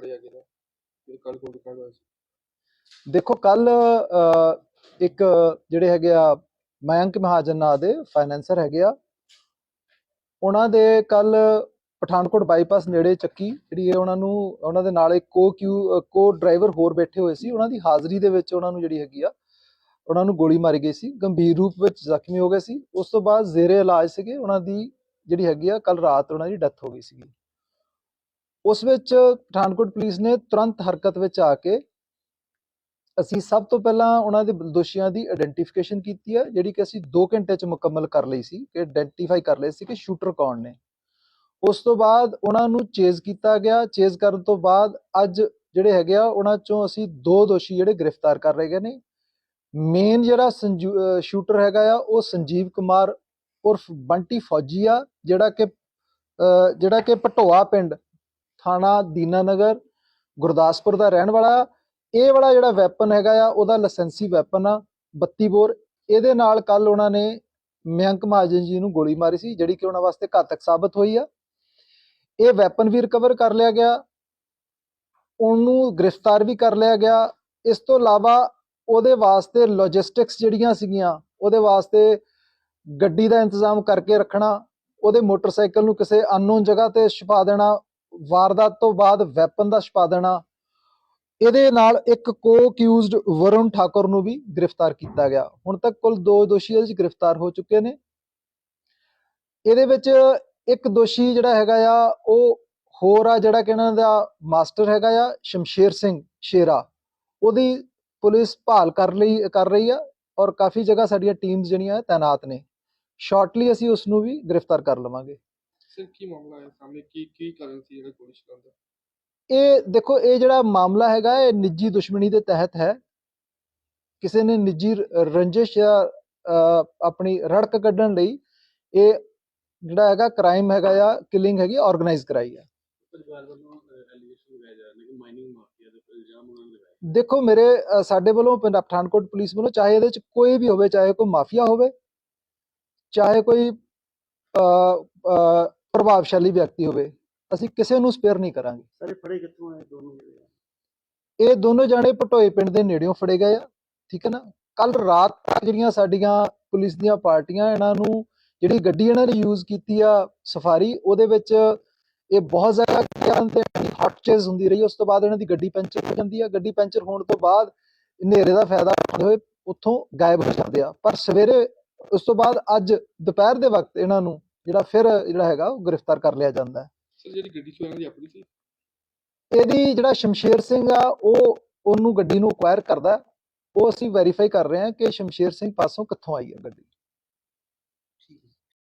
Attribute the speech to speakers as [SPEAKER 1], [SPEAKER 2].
[SPEAKER 1] ਫੜਿਆ ਗਿਆ ਫਿਰ ਕੱਲ ਕੋਲ ਰਿਕਾਰਡ ਹੋਇਆ ਸੀ।
[SPEAKER 2] ਦੇਖੋ ਕੱਲ ਇੱਕ ਜਿਹੜੇ ਹੈਗੇ ਆ, ਮਯੰਕ ਮਹਾਜਨ ਨਾਂ ਦੇ ਫਾਈਨੈਂਸਰ ਹੈਗੇ ਆ, ਉਹਨਾਂ ਦੇ ਕੱਲ ਪਠਾਨਕੋਟ ਬਾਈਪਾਸ ਨੇੜੇ ਚੱਕੀ, ਜਿਹੜੀ ਹੈ ਉਹਨਾਂ ਨੂੰ, ਉਹਨਾਂ ਦੇ ਨਾਲ ਇੱਕ ਕੋ ਕਿਊ, ਕੋ ਡਰਾਈਵਰ ਹੋਰ ਬੈਠੇ ਹੋਏ ਸੀ, ਉਹਨਾਂ ਦੀ ਹਾਜ਼ਰੀ ਦੇ ਵਿੱਚ ਉਹਨਾਂ ਨੂੰ ਜਿਹੜੀ ਹੈਗੀ ਆ, ਉਹਨਾਂ ਨੂੰ ਗੋਲੀ ਮਾਰੀ ਗਈ ਸੀ, ਗੰਭੀਰ ਰੂਪ ਵਿੱਚ ਜ਼ਖਮੀ ਹੋ ਗਏ ਸੀ। ਉਸ ਤੋਂ ਬਾਅਦ ਜ਼ੇਰੇ ਇਲਾਜ ਸੀਗੇ, ਉਹਨਾਂ ਦੀ ਜਿਹੜੀ ਹੈਗੀ ਆ ਕੱਲ ਰਾਤ ਉਹਨਾਂ ਦੀ ਡੈਥ ਹੋ ਗਈ ਸੀਗੀ। ਉਸ ਵਿੱਚ ਪਠਾਨਕੋਟ ਪੁਲਿਸ ਨੇ ਤੁਰੰਤ ਹਰਕਤ ਵਿੱਚ ਆ ਕੇ ਅਸੀਂ ਸਭ ਤੋਂ ਪਹਿਲਾਂ ਉਹਨਾਂ ਦੇ ਦੋਸ਼ੀਆਂ ਦੀ ਆਇਡੈਂਟੀਫਿਕੇਸ਼ਨ ਕੀਤੀ ਹੈ, ਜਿਹੜੀ ਕਿ ਅਸੀਂ 2 ਘੰਟੇ ਚ ਮੁਕੰਮਲ ਕਰ ਲਈ ਸੀ, ਕਿ ਆਇਡੈਂਟੀਫਾਈ ਕਰ ਲਏ ਸੀ ਕਿ ਸ਼ੂਟਰ ਕੌਣ ਨੇ। ਉਸ ਤੋਂ ਬਾਅਦ ਉਹਨਾਂ ਨੂੰ ਚੇਜ਼ ਕੀਤਾ ਗਿਆ। ਚੇਜ਼ ਕਰਨ ਤੋਂ ਬਾਅਦ ਅੱਜ ਜਿਹੜੇ ਹੈਗੇ ਆ, ਉਹਨਾਂ ਚੋਂ ਅਸੀਂ ਦੋ ਦੋਸ਼ੀ ਜਿਹੜੇ ਗ੍ਰਿਫਤਾਰ ਕਰ ਲਏ ਗਏ ਨੇ। ਮੇਨ ਜਿਹੜਾ ਸ਼ੂਟਰ ਹੈਗਾ ਆ, ਉਹ ਸੰਜੀਵ ਕੁਮਾਰ ਉਰਫ ਬੰਟੀ ਫੌਜੀ ਆ, ਜਿਹੜਾ ਕਿ ਜਿਹੜਾ ਕਿ ਪਟੋਆ ਪਿੰਡ ਥਾਣਾ ਦੀਨਾਨਗਰ, ਗੁਰਦਾਸਪੁਰ ਦਾ ਰਹਿਣ ਵਾਲਾ ਇਹ ਵਾਲਾ ਜਿਹੜਾ ਵੈਪਨ ਹੈਗਾ ਆ, ਉਹਦਾ ਲਾਇਸੈਂਸੀ ਵੈਪਨ ਆ 32 ਬੋਰ। ਇਹਦੇ ਨਾਲ ਕੱਲ ਉਹਨਾਂ ਨੇ ਮਯੰਕ ਮਹਾਜਨ ਜੀ ਨੂੰ ਗੋਲੀ ਮਾਰੀ ਸੀ, ਜਿਹੜੀ ਕਿ ਉਹਨਾਂ ਵਾਸਤੇ ਘਾਤਕ ਸਾਬਤ ਹੋਈ ਆ। ਇਹ ਵੈਪਨ ਵੀ ਰਿਕਵਰ ਕਰ ਲਿਆ ਗਿਆ। ਉਹਨੂੰ ਗ੍ਰਿਫਤਾਰ ਵੀ ਕਰ ਲਿਆ ਗਿਆ। ਇਸ ਤੋਂ ਇਲਾਵਾ ਉਹਦੇ ਵਾਸਤੇ ਲੌਜਿਸਟਿਕਸ ਜਿਹੜੀਆਂ ਸੀਗੀਆਂ, ਉਹਦੇ ਵਾਸਤੇ ਗੱਡੀ ਦਾ ਇੰਤਜ਼ਾਮ ਕਰਕੇ ਰੱਖਣਾ, ਉਹਦੇ ਮੋਟਰਸਾਈਕਲ ਨੂੰ ਕਿਸੇ ਅਨਨੋਨ ਜਗ੍ਹਾ ਤੇ ਛੁਪਾ ਦੇਣਾ ਵਾਰਦਾਤ ਤੋਂ ਬਾਅਦ ਵੈਪਨ ਦਾ ਛੁਪਾ ਇਹਦੇ ਨਾਲ ਇੱਕ ਕੋ ਅਕਿਊਜ਼ਡ ਵਰੁਣ ਠਾਕੁਰ ਨੂੰ ਵੀ ਗ੍ਰਿਫਤਾਰ ਕੀਤਾ ਗਿਆ। ਹੁਣ ਤੱਕ ਕੁੱਲ ਦੋ ਦੋਸ਼ੀ ਇਹਦੇ ਵਿੱਚ ਗ੍ਰਿਫਤਾਰ ਹੋ ਚੁੱਕੇ ਨੇ। ਇਹਦੇ ਵਿੱਚ ਇੱਕ ਦੋਸ਼ੀ ਜਿਹੜਾ ਹੈਗਾ ਆ, ਉਹ ਹੋਰ ਆ ਜਿਹੜਾ ਕਿ ਇਹਨਾਂ ਦਾ ਮਾਸਟਰ ਹੈਗਾ ਆ, ਸ਼ਮਸ਼ੇਰ ਸਿੰਘ ਸ਼ੇਰਾ। ਉਹਦੀ ਪੁਲਿਸ ਭਾਲ ਕਰ ਲਈ, ਕਰ ਰਹੀ ਆ ਔਰ ਕਾਫੀ ਜਗ੍ਹਾ ਸਾਡੀਆਂ ਟੀਮਸ ਜਿਹੜੀਆਂ ਤਾਇਨਾਤ ਨੇ। ਸ਼ਾਰਟਲੀ ਅਸੀਂ ਉਸ ਨੂੰ ਵੀ ਗ੍ਰਿਫਤਾਰ ਕਰ ਲਵਾਂਗੇ।
[SPEAKER 1] ਸਰ ਕੀ ਮਾਮਲਾ ਹੈ ਸਾਹਮਣੇ ਕੀ ਕੀ ਕਾਰਨ ਸੀ ਜਿਹੜਾ ਗੋਲੀ ਚਲਾਉਣ ਦਾ
[SPEAKER 2] ਇਹ ਦੇਖੋ ਇਹ ਜਿਹੜਾ ਮਾਮਲਾ ਹੈਗਾ ਇਹ ਨਿੱਜੀ ਦੁਸ਼ਮਣੀ ਦੇ ਤਹਿਤ ਹੈ ਕਿਸੇ ਨੇ ਨਿੱਜੀ ਰ- ਰੰਜਿਸ਼ ਜਾਂ ਅਹ, ਆਪਣੀ ਰੜਕ ਕੱਢਣ ਲਈ ਇਹ ਜਿਹੜਾ ਹੈਗਾ ਕ੍ਰਾਈਮ ਹੈਗਾ ਆ ਕਿਲਿੰਗ ਹੈਗੀ ਆਰਗੇਨਾਈਜ਼ ਕਰਾਈ ਆ
[SPEAKER 3] ਪਰਿਵਾਰ ਵੱਲੋਂ ਐਲੀਗੇਸ਼ਨ ਲਗਾਇਆ ਜਾ ਰਿਹਾ ਕਿ ਮਾਈਨਿੰਗ ਮਾਫੀਆ ਦੇ ਉੱਪਰ ਇਲਜ਼ਾਮ ਉਹਨਾਂ ਨੇ ਲਗਾਏ
[SPEAKER 2] ਦੇਖੋ ਮੇਰੇ ਅ, ਸਾਡੇ ਵੱਲੋਂ ਪੰਜਾਬ ਪਠਾਨਕੋਟ ਪੁਲਿਸ ਵੱਲੋਂ ਚਾਹੇ ਇਹਦੇ ਚ ਕੋਈ ਵੀ ਹੋਵੇ ਚਾਹੇ ਕੋਈ ਮਾਫੀਆ ਹੋਵੇ ਚਾਹੇ ਕੋਈ ਅ, ਅ, ਪ੍ਰਭਾਵਸ਼ਾਲੀ ਵਿਅਕਤੀ ਹੋਵੇ ਅਸੀਂ ਕਿਸੇ ਨੂੰ ਸਪੇਅਰ ਨਹੀਂ ਕਰਾਂਗੇ।
[SPEAKER 3] ਸਾਰੇ ਫੜੇ ਕਿੱਥੋਂ ਆਏ ਦੋਨੋਂ ਜਿਹੜੇ?
[SPEAKER 2] ਇਹ ਦੋਨੋਂ ਜਾਣੇ ਪਟੋਏ ਪਿੰਡ ਦੇ ਨੇੜਿਓਂ ਫੜੇ ਗਏ ਆ ਠੀਕ ਹੈ ਨਾ? ਕੱਲ ਰਾਤ ਤੱਕ ਜਿਹੜੀਆਂ ਸਾਡੀਆਂ ਪੁਲਿਸ ਦੀਆਂ ਪਾਰਟੀਆਂ ਇਹਨਾਂ ਨੂੰ ਜਿਹੜੀ ਗੱਡੀ ਇਹਨਾਂ ਨੇ ਯੂਜ਼ ਕੀਤੀ ਆ ਸਫਾਰੀ ਉਹਦੇ ਵਿੱਚ ਇਹ ਬਹੁਤ ਜ਼ਿਆਦਾ ਕਰਨ ਤੇ ਹੌਟ ਚੇਜ਼ ਹੁੰਦੀ ਰਹੀ ਉਸ ਤੋਂ ਬਾਅਦ ਇਹਨਾਂ ਦੀ ਗੱਡੀ ਪੈਂਚਰ ਹੋ ਜਾਂਦੀ ਆ। ਗੱਡੀ ਪੈਂਚਰ ਹੋਣ ਤੋਂ ਬਾਅਦ ਹਨੇਰੇ ਦਾ ਫਾਇਦਾ ਉਠਾਉਂਦੇ ਹੋਏ ਉੱਥੋਂ ਗਾਇਬ ਹੋ ਜਾਂਦੇ ਆ। ਪਰ ਸਵੇਰੇ ਉਸ ਤੋਂ ਬਾਅਦ ਅੱਜ ਦੁਪਹਿਰ ਦੇ ਵਕਤ ਇਹਨਾਂ ਨੂੰ ਜਿਹੜਾ ਫਿਰ ਜਿਹੜਾ ਹੈਗਾ ਉਹ ਗ੍ਰਿਫਤਾਰ ਕਰ ਲਿਆ ਜਾਂਦਾ ਹੈ।
[SPEAKER 1] ਸਰ ਜਿਹੜੀ ਗੱਡੀ ਸੀ ਉਹਨਾਂ ਦੀ ਆਪਣੀ ਸੀ?
[SPEAKER 2] ਇਹਦੀ ਜਿਹੜਾ ਸ਼ਮਸ਼ੇਰ ਸਿੰਘ ਆ ਉਹ ਉਹਨੂੰ ਗੱਡੀ ਨੂੰ ਅਕਵਾਇਰ ਕਰਦਾ। ਉਹ ਅਸੀਂ ਵੈਰੀਫਾਈ ਕਰ ਰਹੇ ਹਾਂ ਕਿ ਸ਼ਮਸ਼ੇਰ ਸਿੰਘ ਪਾਸੋਂ ਕਿੱਥੋਂ ਆਈ ਹੈ ਗੱਡੀ।